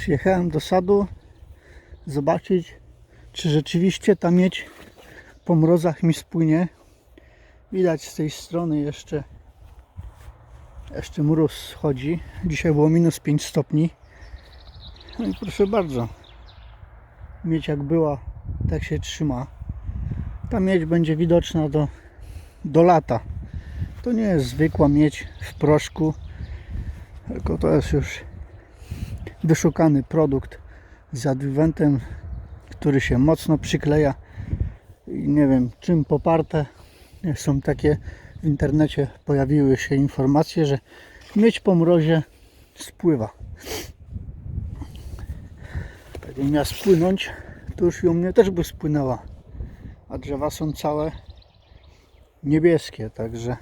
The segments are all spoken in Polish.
Przyjechałem do sadu zobaczyć, czy rzeczywiście ta miedź po mrozach mi spłynie. Widać z tej strony jeszcze jeszcze mróz schodzi. Dzisiaj było minus 5 stopni. No i proszę bardzo. Miedź jak była, tak się trzyma. Ta miedź będzie widoczna do, do lata. To nie jest zwykła miedź w proszku, tylko to jest już wyszukany produkt z adjuwantem, który się mocno przykleja i nie wiem czym poparte. Są takie w internecie pojawiły się informacje, że miedź po mrozie spływa. Gdybym miała spłynąć, to już u mnie też by spłynęła. A drzewa są całe niebieskie, także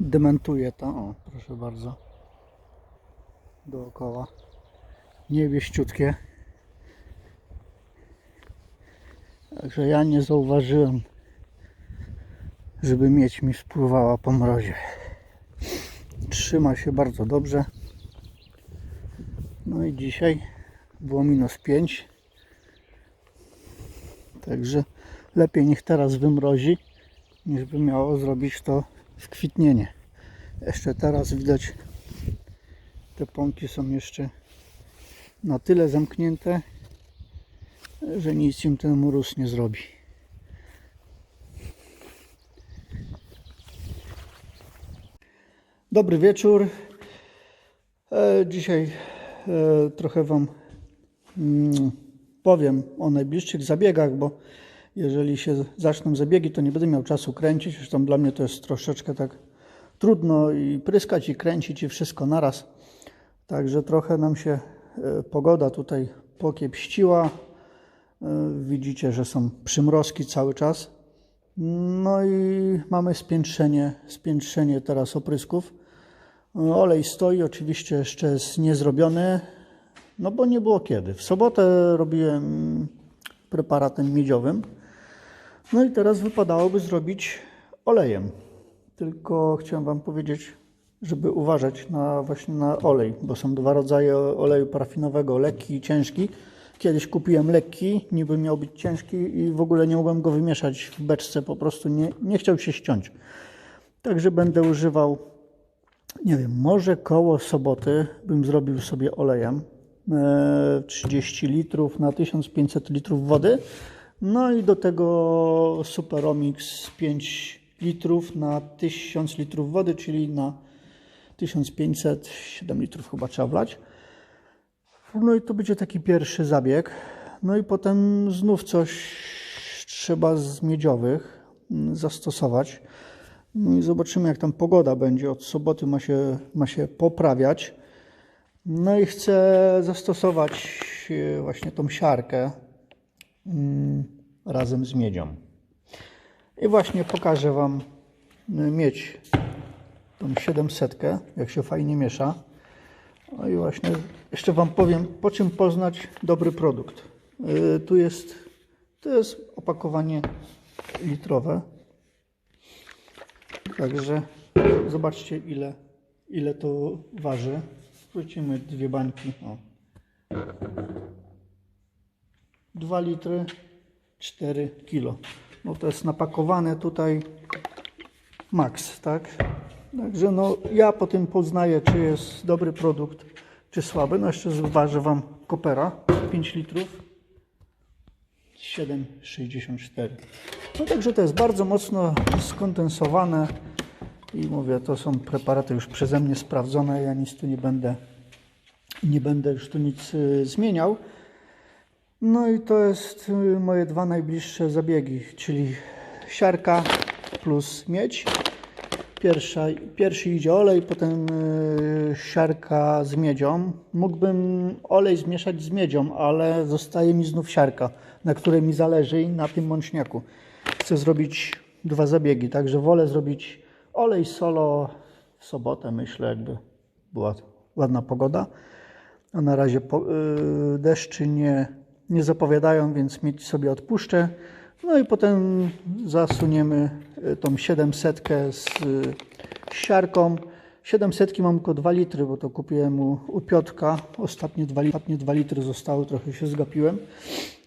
dementuję to. O, proszę bardzo. Dookoła. Niebieściutkie. Także ja nie zauważyłem, żeby mieć mi spływała po mrozie. Trzyma się bardzo dobrze. No i dzisiaj było minus 5. Także lepiej niech teraz wymrozi, niż by miało zrobić to w kwitnienie. Jeszcze teraz widać, te pąki są jeszcze na tyle zamknięte, że nic im ten mróz nie zrobi. Dobry wieczór. E, Dzisiaj e, trochę Wam mm, powiem o najbliższych zabiegach, bo jeżeli się zaczną zabiegi, to nie będę miał czasu kręcić. Zresztą dla mnie to jest troszeczkę tak trudno i pryskać, i kręcić, i wszystko naraz. Także trochę nam się e, pogoda tutaj pokiepściła. E, Widzicie, że są przymrozki cały czas. No i mamy spiętrzenie, spiętrzenie teraz oprysków. Olej stoi, oczywiście jeszcze jest niezrobiony, no bo nie było kiedy. W sobotę robiłem preparatem miedziowym. No i teraz wypadałoby zrobić olejem. Tylko chciałem Wam powiedzieć, żeby uważać na właśnie na olej, bo są dwa rodzaje oleju parafinowego, lekki i ciężki. Kiedyś kupiłem lekki, niby miał być ciężki i w ogóle nie mogłem go wymieszać w beczce, po prostu nie, nie chciał się ściąć. Także będę używał, nie wiem, może koło soboty bym zrobił sobie olejem. E, 30 litrów na 1500 litrów wody. No i do tego Superomix 5 litrów na 1000 litrów wody, czyli na 1500, 7 litrów chyba trzeba wlać. No i to będzie taki pierwszy zabieg. No i potem znów coś trzeba z miedziowych mm, zastosować. No i zobaczymy jak tam pogoda będzie. Od soboty ma się, ma się poprawiać. No i chcę zastosować e, właśnie tą siarkę mm, razem z miedzią. I właśnie pokażę Wam y, mieć tą 700, jak się fajnie miesza. No i właśnie jeszcze Wam powiem, po czym poznać dobry produkt. Yy, Tu jest, to jest opakowanie litrowe. Także zobaczcie ile, ile to waży. Wrócimy dwie bańki. O. 2 litry 4 kilo. No to jest napakowane tutaj max, tak? Także no ja po tym poznaję, czy jest dobry produkt, czy słaby. No jeszcze zważę Wam kopera 5 litrów 7,64. No także to jest bardzo mocno skondensowane i mówię, to są preparaty już przeze mnie sprawdzone. Ja nic tu nie będę, nie będę już tu nic y, zmieniał. No i to jest y, moje dwa najbliższe zabiegi, czyli siarka plus miedź. Pierwsza, pierwszy idzie olej, potem y, siarka z miedzią. Mógłbym olej zmieszać z miedzią, ale zostaje mi znów siarka, na której mi zależy na tym mączniaku. Chcę zrobić dwa zabiegi, także wolę zrobić olej solo w sobotę, myślę, jakby była ładna pogoda. A na razie po, y, deszczy nie, nie zapowiadają, więc mieć sobie odpuszczę. No i potem zasuniemy y, tą 700 z y, siarką. 700 mam tylko 2 litry, bo to kupiłem u, u Piotrka. Ostatnie 2, li- ostatnie 2 litry zostały, trochę się zgapiłem.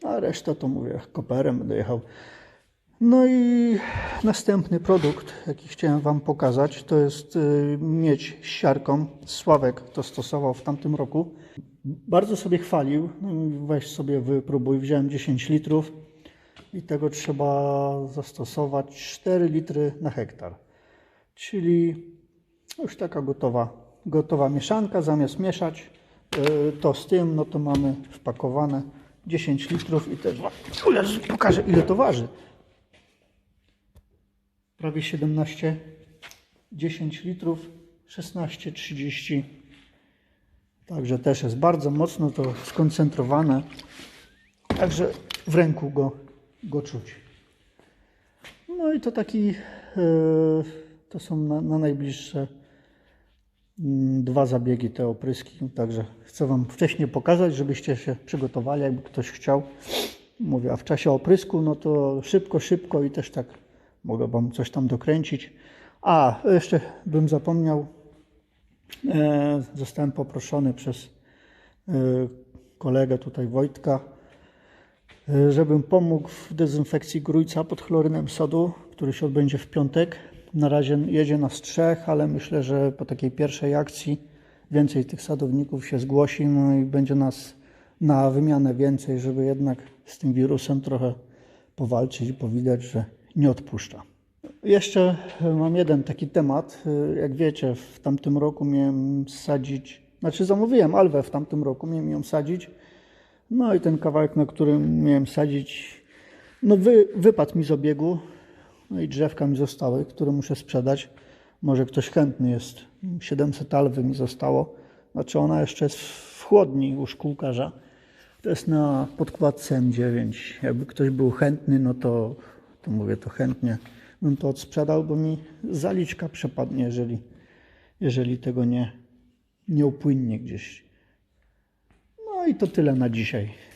A resztę to mówię, koperem będę jechał. No i następny produkt, jaki chciałem Wam pokazać, to jest y, miedź z siarką. Sławek to stosował w tamtym roku. Bardzo sobie chwalił. No Weź sobie wypróbuj. Wziąłem 10 litrów i tego trzeba zastosować 4 litry na hektar. Czyli już taka gotowa, gotowa mieszanka. Zamiast mieszać y, to z tym, no to mamy wpakowane 10 litrów i też pokażę ile to waży. Prawie 17, 10 litrów, 16, 30. Także też jest bardzo mocno to skoncentrowane. Także w ręku go, go czuć. No i to taki, e, to są na, na najbliższe mm, dwa zabiegi te opryski. Także chcę Wam wcześniej pokazać, żebyście się przygotowali, jakby ktoś chciał. Mówię, a w czasie oprysku, no to szybko, szybko i też tak mogę Wam coś tam dokręcić. A, jeszcze bym zapomniał, e, zostałem poproszony przez e, kolegę tutaj Wojtka, żebym pomógł w dezynfekcji grójca pod chlorynem sodu, który się odbędzie w piątek. Na razie jedzie nas trzech, ale myślę, że po takiej pierwszej akcji więcej tych sadowników się zgłosi, no i będzie nas na wymianę więcej, żeby jednak z tym wirusem trochę powalczyć, bo widać, że nie odpuszcza. Jeszcze mam jeden taki temat. Jak wiecie, w tamtym roku miałem sadzić, znaczy zamówiłem alwę w tamtym roku, miałem ją sadzić. No i ten kawałek, na którym miałem sadzić, no wy, wypadł mi z obiegu. No i drzewka mi zostały, które muszę sprzedać. Może ktoś chętny jest. 700 alwy mi zostało. Znaczy ona jeszcze jest w chłodni u szkółkarza. To jest na podkładce M9. Jakby ktoś był chętny, no to, to mówię to chętnie bym to odsprzedał, bo mi zaliczka przepadnie, jeżeli, jeżeli tego nie, nie upłynnie gdzieś. I to tyle na dzisiaj.